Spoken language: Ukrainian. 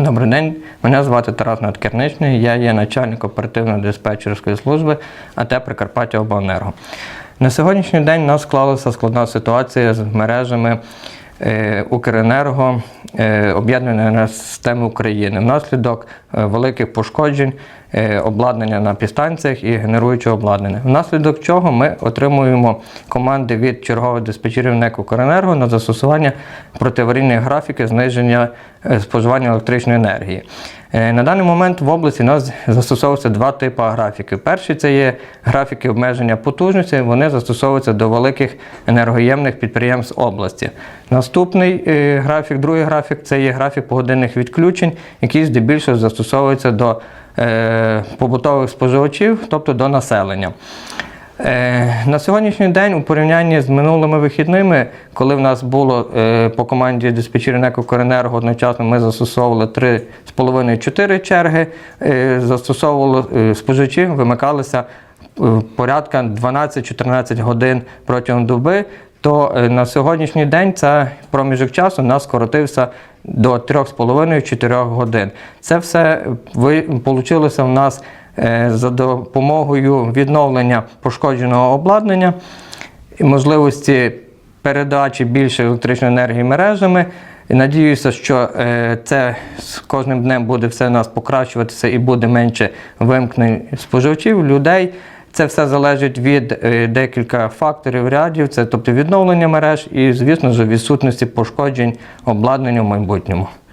Добрий день, мене звати Тарас Надкерничний, я є начальник оперативно-диспетчерської служби АТ Прикарпаття Обленерго. На сьогоднішній день у нас склалася складна ситуація з мережами Укренерго, об'єднання об'єднаної системи України внаслідок е, великих пошкоджень е, обладнання на підстанціях і генеруючого обладнання. Внаслідок чого ми отримуємо команди від чергових диспетчерів НЕК Укренерго на застосування протиаварійної графіки зниження е, споживання електричної енергії. Е, На даний момент в області у нас застосовуються два типи графіки. Перший це є графіки обмеження потужності, вони застосовуються до великих енергоємних підприємств області. Наступний е, графік, другий графік це є графік погодинних відключень, який здебільшого застосовується до е, побутових споживачів, тобто до населення. Е, На сьогоднішній день у порівнянні з минулими вихідними, коли в нас було е, по команді диспетчерів НЕК «Укренерго» одночасно ми застосовували 3,5-4 черги, е, застосовували споживачі, вимикалися порядка 12-14 годин протягом доби, то на сьогоднішній день цей проміжок часу у нас скоротився до 3,5-4 годин. Це все вийшло в нас за допомогою відновлення пошкодженого обладнання і можливості передачі більше електричної енергії мережами. І надіюся, що е, це з кожним днем буде все у нас покращуватися і буде менше вимкнень споживачів, людей. Це все залежить від е, декілька факторів рядів, це тобто відновлення мереж і, звісно відсутності пошкоджень обладнання в майбутньому.